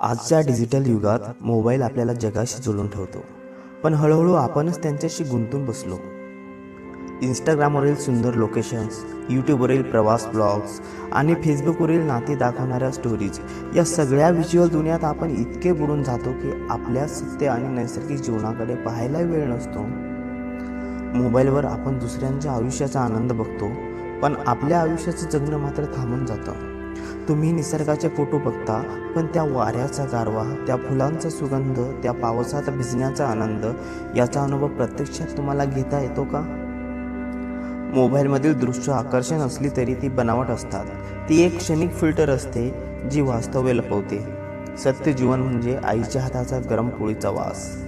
आजच्या डिजिटल युगात मोबाईल आपल्याला जगाशी जोडून ठेवतो. पण हळूहळू आपणच त्यांच्याशी गुंतून बसलो. इंस्टाग्रामवरील सुंदर लोकेशन्स यूट्यूबवरील प्रवास ब्लॉग्स आणि फेसबुकवरील नाती दाखवणाऱ्या स्टोरीज या सगळ्या व्हिज्युअल दुनियात आपण इतके बुडून जातो की आपल्या सत्य आणि नैसर्गिक जीवनाकडे पाहायला वेळ नसतो. मोबाईलवर आपण दुसऱ्यांच्या आयुष्याचा आनंद बघतो पण आपल्या आयुष्याचं जगणं मात्र थांबून जातं. तुम्ही निसर्गाचे फोटो बघता पण त्या वाऱ्याचा गारवा त्या फुलांचा सुगंध त्या पावसात भिजण्याचा आनंद याचा अनुभव प्रत्यक्षात तुम्हाला घेता येतो का? मोबाईलमधील दृश्य आकर्षण असली तरी ती बनावट असतात. ती एक क्षणिक फिल्टर असते जी वास्तव्य लपवते. सत्य जीवन म्हणजे आईच्या हाताचा गरम पोळीचा वास.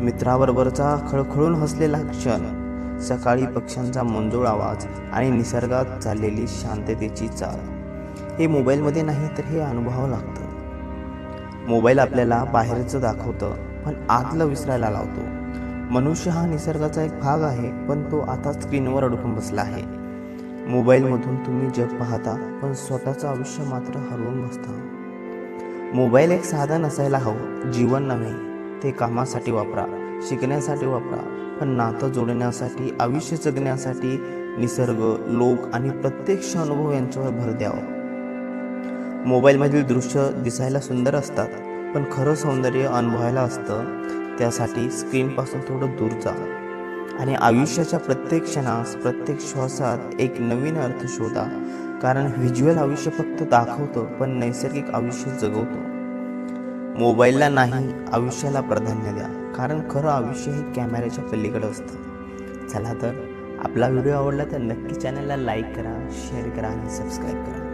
मित्राबरोबरचा खळखळून हसलेला क्षण सकाळी पक्ष्यांचा मंजूळ आवाज आणि निसर्गात चाललेली शांततेची चाल. हे मोबाईलमध्ये नाही तर हे अनुभवावं लागतं. मोबाईल आपल्याला बाहेरचं दाखवतं पण आतलं विसरायला लावतो. मनुष्य हा निसर्गाचा एक भाग आहे पण तो आता स्क्रीनवर अडकून बसला आहे. मोबाईलमधून तुम्ही जग पाहता पण स्वतःचं आयुष्य मात्र हरवून बसता. मोबाईल एक साधन असायला हवं जीवन नव्हे. ते कामासाठी वापरा शिकण्यासाठी वापरा पण नातं जोडण्यासाठी आयुष्य जगण्यासाठी निसर्ग लोक आणि प्रत्यक्ष अनुभव यांच्यावर भर द्यावा. मोबाईलमधील दृश्य दिसायला सुंदर असतात पण खरं सौंदर्य अनुभवायला असतं. त्यासाठी स्क्रीनपासून थोडं दूर जा. आणि आयुष्याच्या प्रत्येक क्षणास प्रत्येक श्वासात एक नवीन अर्थ शोधा. कारण व्हिज्युअल आयुष्य फक्त दाखवतं पण नैसर्गिक आयुष्य जगवतो. मोबाईलला नाही आयुष्याला प्राधान्य द्या. कारण खरं आयुष्य हे कॅमेऱ्याच्या पलीकडे असतं. चला तर आपला व्हिडिओ आवडला तर नक्की चॅनलला लाईक करा शेअर करा आणि सबस्क्राईब करा.